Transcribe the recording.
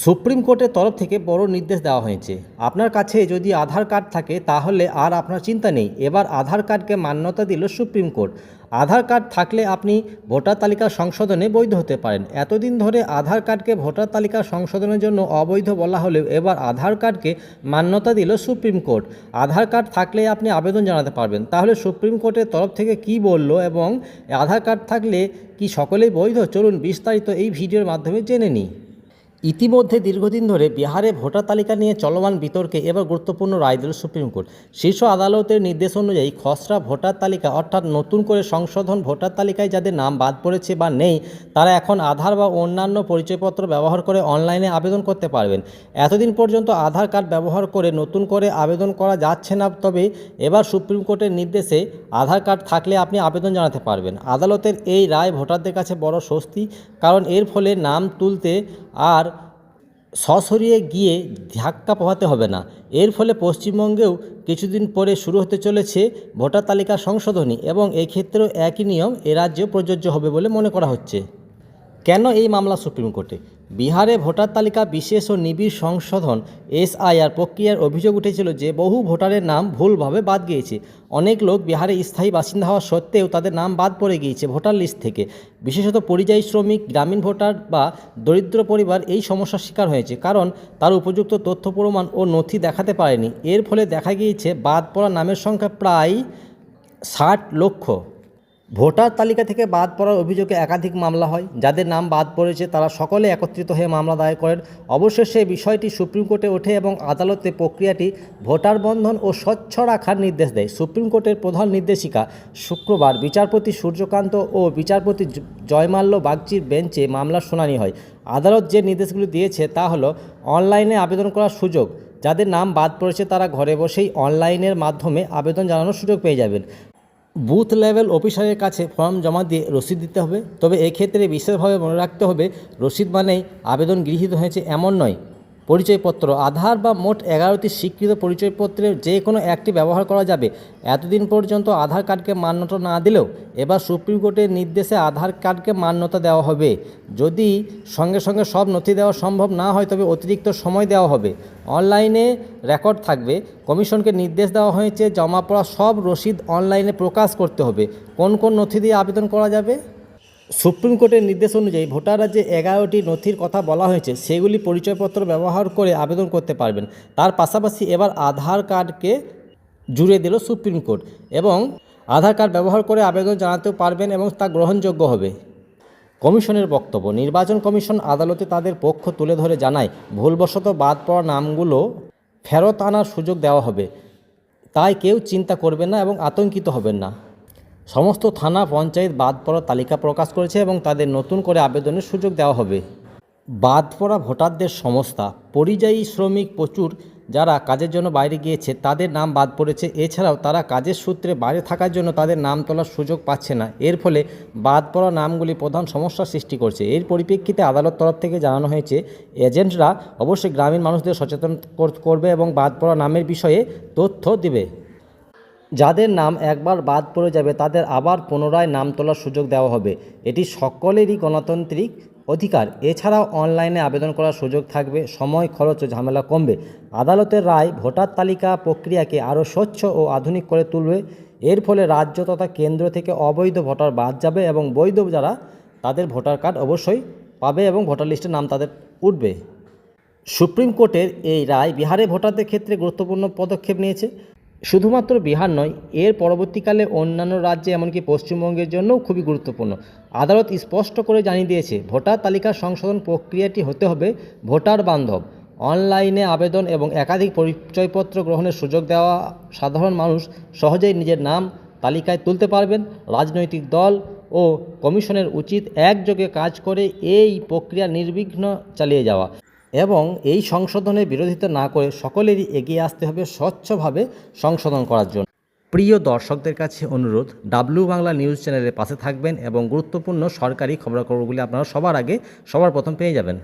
Supreme কোর্টের তরফ থেকে বড় নির্দেশ দেওয়া হয়েছে। আপনার কাছে যদি আধার কার্ড থাকে, তাহলে আর আপনার চিন্তা নেই। এবার আধার কার্ডকে মান্যতা দিল সুপ্রিম কোর্ট। আধার কার্ড থাকলে আপনি ভোটার তালিকা সংশোধনে বৈধ হতে পারেন। এতদিন ধরে আধার কার্ডকে ভোটার তালিকা সংশোধনের জন্য অবৈধ বলা হলেও এবার আধার কার্ডকে মান্যতা দিল সুপ্রিম কোর্ট। আধার কার্ড থাকলে আপনি আবেদন জানাতে পারবেন। তাহলে সুপ্রিম কোর্টের তরফ থেকে কি বলল এবং আধার কার্ড থাকলে কি সকলেই বৈধ? চলুন বিস্তারিত এই ভিডিওর মাধ্যমে জেনে নিই। ইতিমধ্যে দীর্ঘদিন ধরে বিহারে ভোটার তালিকা নিয়ে চলমান বিতর্কে এবার গুরুত্বপূর্ণ রায় দিল সুপ্রিম কোর্ট। শীর্ষ আদালতের নির্দেশ অনুযায়ী খসড়া ভোটার তালিকা অর্থাৎ নতুন করে সংশোধন ভোটার তালিকায় যাদের নাম বাদ পড়েছে বা নেই, তারা এখন আধার বা অন্যান্য পরিচয়পত্র ব্যবহার করে অনলাইনে আবেদন করতে পারবেন। এতদিন পর্যন্ত আধার কার্ড ব্যবহার করে নতুন করে আবেদন করা যাচ্ছে না, তবে এবার সুপ্রিম কোর্টের নির্দেশে আধার কার্ড থাকলে আপনি আবেদন জানাতে পারবেন। আদালতের এই রায় ভোটারদের কাছে বড় স্বস্তি, কারণ এর ফলে নাম তুলতে আর সশরীরে গিয়ে ধাক্কা পোহাতে হবে না। এর ফলে পশ্চিমবঙ্গেও কিছুদিন পরে শুরু হতে চলেছে ভোটার তালিকা সংশোধনী এবং এক্ষেত্রেও একই নিয়ম এ রাজ্যেও প্রযোজ্য হবে বলে মনে করা হচ্ছে। কেন এই মামলা সুপ্রিম কোর্টে? বিহারে ভোটার তালিকা বিশেষ ও নিবিড় সংশোধন, এসআইআর প্রক্রিয়ার অভিযোগ উঠেছিল যে বহু ভোটারের নাম ভুলভাবে বাদ গিয়েছে। অনেক লোক বিহারে স্থায়ী বাসিন্দা হওয়া সত্ত্বেও তাদের নাম বাদ পড়ে গিয়েছে ভোটার লিস্ট থেকে। বিশেষত পরিযায়ী শ্রমিক, গ্রামীণ ভোটার বা দরিদ্র পরিবার এই সমস্যার শিকার হয়েছে কারণ তার উপযুক্ত তথ্য প্রমাণ ও নথি দেখাতে পারেনি। এর ফলে দেখা গিয়েছে বাদ পড়া নামের সংখ্যা প্রায় ষাট লক্ষ। ভোটার তালিকা থেকে বাদ পড়ার অভিযোগে একাধিক মামলা হয়। যাদের নাম বাদ পড়েছে, তারা সকলে একত্রিত হয়ে মামলা দায়ের করেন। অবশেষে বিষয়টি সুপ্রিম কোর্টে ওঠে এবং আদালতে প্রক্রিয়াটি ভোটার বন্ধন ও স্বচ্ছ রাখার নির্দেশ দেয়। সুপ্রিম কোর্টের প্রধান নির্দেশিকা শুক্রবার বিচারপতি সূর্যকান্ত ও বিচারপতি জয়মাল্য বাগচির বেঞ্চে মামলার শুনানি হয়। আদালত যে নির্দেশগুলি দিয়েছে তা হলো, অনলাইনে আবেদন করার সুযোগ। যাদের নাম বাদ পড়েছে, তারা ঘরে বসেই অনলাইনের মাধ্যমে আবেদন জানানোর সুযোগ পেয়ে যাবেন। বুথ লেভেল অফিসারের কাছে ফর্ম জমা দিয়ে রসিদ দিতে হবে। তবে এক্ষেত্রে বিশেষভাবে মনে রাখতে হবে, রসিদ মানেই আবেদন গৃহীত হয়েছে এমন নয়। পরিচয়পত্র, আধার বা মোট এগারোটি স্বীকৃত পরিচয়পত্রের যে কোনো একটি ব্যবহার করা যাবে। এতদিন পর্যন্ত আধার কার্ডকে মান্যতা না দিলেও এবার সুপ্রিম কোর্টের নির্দেশে আধার কার্ডকে মান্যতা দেওয়া হবে। যদি সঙ্গে সঙ্গে সব নথি দেওয়া সম্ভব না হয়, তবে অতিরিক্ত সময় দেওয়া হবে। অনলাইনে রেকর্ড থাকবে। কমিশনকে নির্দেশ দেওয়া হয়েছে, জমা পড়া সব রসিদ অনলাইনে প্রকাশ করতে হবে। কোন কোন নথি দিয়ে আবেদন করা যাবে? সুপ্রিম কোর্টের নির্দেশ অনুযায়ী ভোটাররা যে এগারোটি নথির কথা বলা হয়েছে, সেগুলি পরিচয়পত্র ব্যবহার করে আবেদন করতে পারবেন। তার পাশাপাশি এবার আধার কার্ডকে জুড়ে দিল সুপ্রিম কোর্ট এবং আধার কার্ড ব্যবহার করে আবেদন জানাতেও পারবেন এবং তা গ্রহণযোগ্য হবে। কমিশনের বক্তব্য, নির্বাচন কমিশন আদালতে তাদের পক্ষ তুলে ধরে জানায়, ভুলবশত বাদ পড়া নামগুলো ফেরত আনার সুযোগ দেওয়া হবে। তাই কেউ চিন্তা করবেন না এবং আতঙ্কিত হবেন না। সমস্ত থানা, পঞ্চায়েত বাদ পড়ার তালিকা প্রকাশ করেছে এবং তাদের নতুন করে আবেদনের সুযোগ দেওয়া হবে। বাদ পড়া ভোটারদের সংস্থা পরিযায়ী শ্রমিক প্রচুর। যারা কাজের জন্য বাইরে গিয়েছে, তাদের নাম বাদ পড়েছে। এছাড়াও তারা কাজের সূত্রে বাইরে থাকার জন্য তাদের নাম তোলার সুযোগ পাচ্ছে না। এর ফলে বাদ পড়া নামগুলি প্রধান সমস্যার সৃষ্টি করছে। এর পরিপ্রেক্ষিতে আদালত তরফ থেকে জানানো হয়েছে, এজেন্টরা অবশ্যই গ্রামীণ মানুষদের সচেতন কর- করবে এবং বাদ পড়া নামের বিষয়ে তথ্য দেবে। যাদের নাম একবার বাদ পড়ে যাবে, তাদের আবার পুনরায় নাম তোলার সুযোগ দেওয়া হবে। এটি সকলেরই গণতান্ত্রিক অধিকার। এছাড়াও অনলাইনে আবেদন করার সুযোগ থাকবে, সময়, খরচ ও ঝামেলা কমবে। আদালতের রায় ভোটার তালিকা প্রক্রিয়াকে আরও স্বচ্ছ ও আধুনিক করে তুলবে। এর ফলে রাজ্য তথা কেন্দ্র থেকে অবৈধ ভোটার বাদ যাবে এবং বৈধ যারা, তাদের ভোটার কার্ড অবশ্যই পাবে এবং ভোটার লিস্টে নাম তাদের উঠবে। সুপ্রিম কোর্টের এই রায় বিহারে ভোটারদের ক্ষেত্রে গুরুত্বপূর্ণ পদক্ষেপ নিয়েছে। শুধুমাত্র বিহার নয়, এর পরবর্তীকালে অন্যান্য রাজ্যে, এমনকি পশ্চিমবঙ্গের জন্যও খুবই গুরুত্বপূর্ণ। আদালত স্পষ্ট করে জানিয়ে দিয়েছে, ভোটার তালিকা সংশোধন প্রক্রিয়াটি হতে হবে ভোটার বান্ধব। অনলাইনে আবেদন এবং একাধিক পরিচয়পত্র গ্রহণের সুযোগ দেওয়া সাধারণ মানুষ সহজেই নিজের নাম তালিকায় তুলতে পারবেন। রাজনৈতিক দল ও কমিশনের উচিত একযোগে কাজ করে এই প্রক্রিয়া নির্বিঘ্ন চালিয়ে যাওয়া। এবং এই সংশোধনের বিরোধিতা না করে সকলেরই এগিয়ে আসতে হবে স্বচ্ছভাবে সংশোধন করার জন্য। প্রিয় দর্শকদের কাছে অনুরোধ, ডাব্লিউ বাংলা নিউজ চ্যানেলের পাশে থাকবেন এবং গুরুত্বপূর্ণ সরকারি খবরাখবরগুলি আপনারা সবার আগে, সবার প্রথম পেয়ে যাবেন।